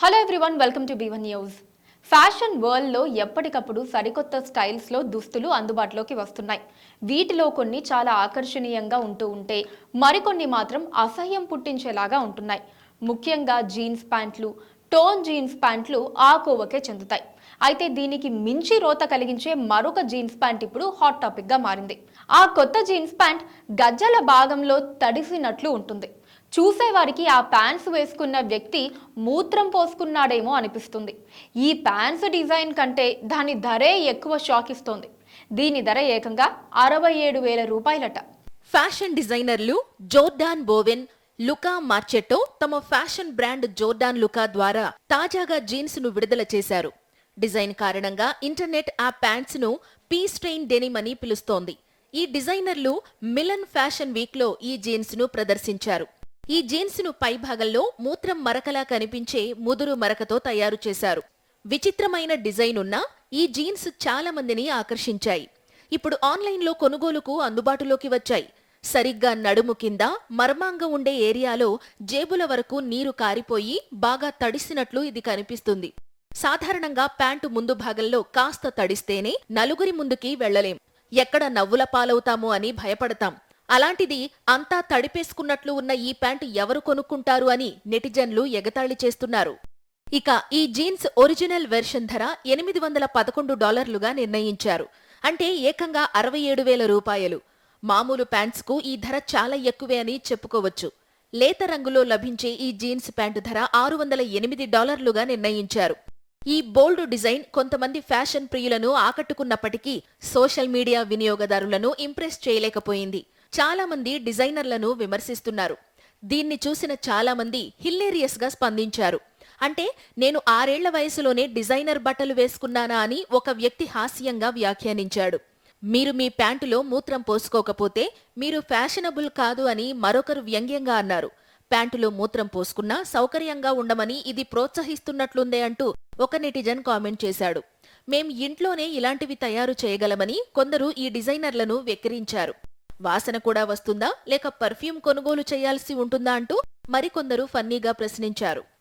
Hello everyone welcome to B one news fashion వరల్డ్లో ఎప్పటికప్పుడు సరికొత్త స్టైల్స్లో దుస్తులు అందుబాటులోకి వస్తున్నాయి. వీటిలో కొన్ని చాలా ఆకర్షణీయంగా ఉంటూ ఉంటే మరికొన్ని మాత్రం అసహ్యం పుట్టించేలాగా ఉంటున్నాయి. ముఖ్యంగా జీన్స్ ప్యాంట్లు టోన్ జీన్స్ ప్యాంట్లు ఆ కోవకే చెందుతాయి. అయితే దీనికి మించి రోత కలిగించే మరొక జీన్స్ ప్యాంట్ ఇప్పుడు హాట్ టాపిక్గా మారింది. ఆ కొత్త జీన్స్ ప్యాంట్ గజ్జల భాగంలో తడిసినట్లు ఉంటుంది. చూసేవారికి ఆ ప్యాంట్స్ వేసుకున్న వ్యక్తి మూత్రం పోసుకున్నాడేమో అనిపిస్తుంది. ఈ ప్యాంట్స్ డిజైన్ కంటే దాని ధరే ఎక్కువ షాక్ ఇస్తోంది దీని ధర ఏకంగా అరవై ఏడు వేల రూపాయలట. ఫ్యాషన్ డిజైనర్లు జోర్డాన్ బోవెన్ లుకా మార్చెట్టో తమ ఫ్యాషన్ బ్రాండ్ జోర్డాన్ లుకా ద్వారా తాజాగా జీన్స్ను విడుదల చేశారు. డిజైన్ కారణంగా ఇంటర్నెట్ ఆ ప్యాంట్స్ను పీ స్ట్రెయిన్ డెనిమ్ అని పిలుస్తోంది. ఈ డిజైనర్లు మిలన్ ఫ్యాషన్ వీక్లో ఈ జీన్స్ను ప్రదర్శించారు. ఈ జీన్స్ను పైభాగంలో మూత్రం మరకలా కనిపించే ముదురు మరకతో తయారు చేశారు. విచిత్రమైన డిజైన్ ఉన్న ఈ జీన్స్ చాలా మందిని ఆకర్షించాయి. ఇప్పుడు ఆన్లైన్లో కొనుగోలుకు అందుబాటులోకి వచ్చాయి. సరిగ్గా నడుము కింద మర్మాంగ ఉండే ఏరియాలో జేబుల వరకు నీరు కారిపోయి బాగా తడిసినట్లు ఇది కనిపిస్తుంది. సాధారణంగా ప్యాంటు ముందు భాగంలో కాస్త తడిస్తేనే నలుగురి ముందుకి వెళ్ళలేం ఎక్కడ నవ్వుల పాలవుతామో అని భయపడతాం. అలాంటిది అంతా తడిపేసుకున్నట్లు ఉన్న ఈ ప్యాంటు ఎవరు కొనుక్కుంటారు అని నెటిజన్లు ఎగతాళి చేస్తున్నారు. ఇక ఈ జీన్స్ ఒరిజినల్ వెర్షన్ ధర ఎనిమిది వందల పదకొండు డాలర్లుగా నిర్ణయించారు. అంటే ఏకంగా అరవై ఏడు వేల రూపాయలు. మామూలు ప్యాంట్స్కు ఈ ధర చాలా ఎక్కువే అని చెప్పుకోవచ్చు. లేత రంగులో లభించే ఈ జీన్స్ ప్యాంటు ధర ఆరు వందల ఎనిమిది డాలర్లుగా నిర్ణయించారు. ఈ బోల్డ్ డిజైన్ కొంతమంది ఫ్యాషన్ ప్రియులను ఆకట్టుకున్నప్పటికీ సోషల్ మీడియా వినియోగదారులను ఇంప్రెస్ చేయలేకపోయింది. చాలా మంది డిజైనర్లను విమర్శిస్తున్నారు. దీన్ని చూసిన చాలా మంది స్పందించారు. అంటే నేను ఆరేళ్ళ వయసులోనే డిజైనర్ బట్టలు వేసుకున్నానా అని ఒక వ్యక్తి హాస్యంగా వ్యాఖ్యానించాడు. మీరు మీ ప్యాంటులో మూత్రం పోసుకోకపోతే మీరు ఫ్యాషనబుల్ కాదు అని మరొకరు వ్యంగ్యంగా అన్నారు. ప్యాంటులో మూత్రం పోసుకున్నా సౌకర్యంగా ఉండమని ఇది ప్రోత్సహిస్తున్నట్లుందే అంటూ ఒక నెటిజన్ కామెంట్ చేశాడు. మేం ఇంట్లోనే ఇలాంటివి తయారు చేయగలమని కొందరు ఈ డిజైనర్లను వెక్కిరించారు. వాసన కూడా వస్తుందా? లేక పర్ఫ్యూమ్ కొనుగోలు చేయాల్సి ఉంటుందా అంటూ మరికొందరు ఫన్నీగా ప్రశ్నించారు.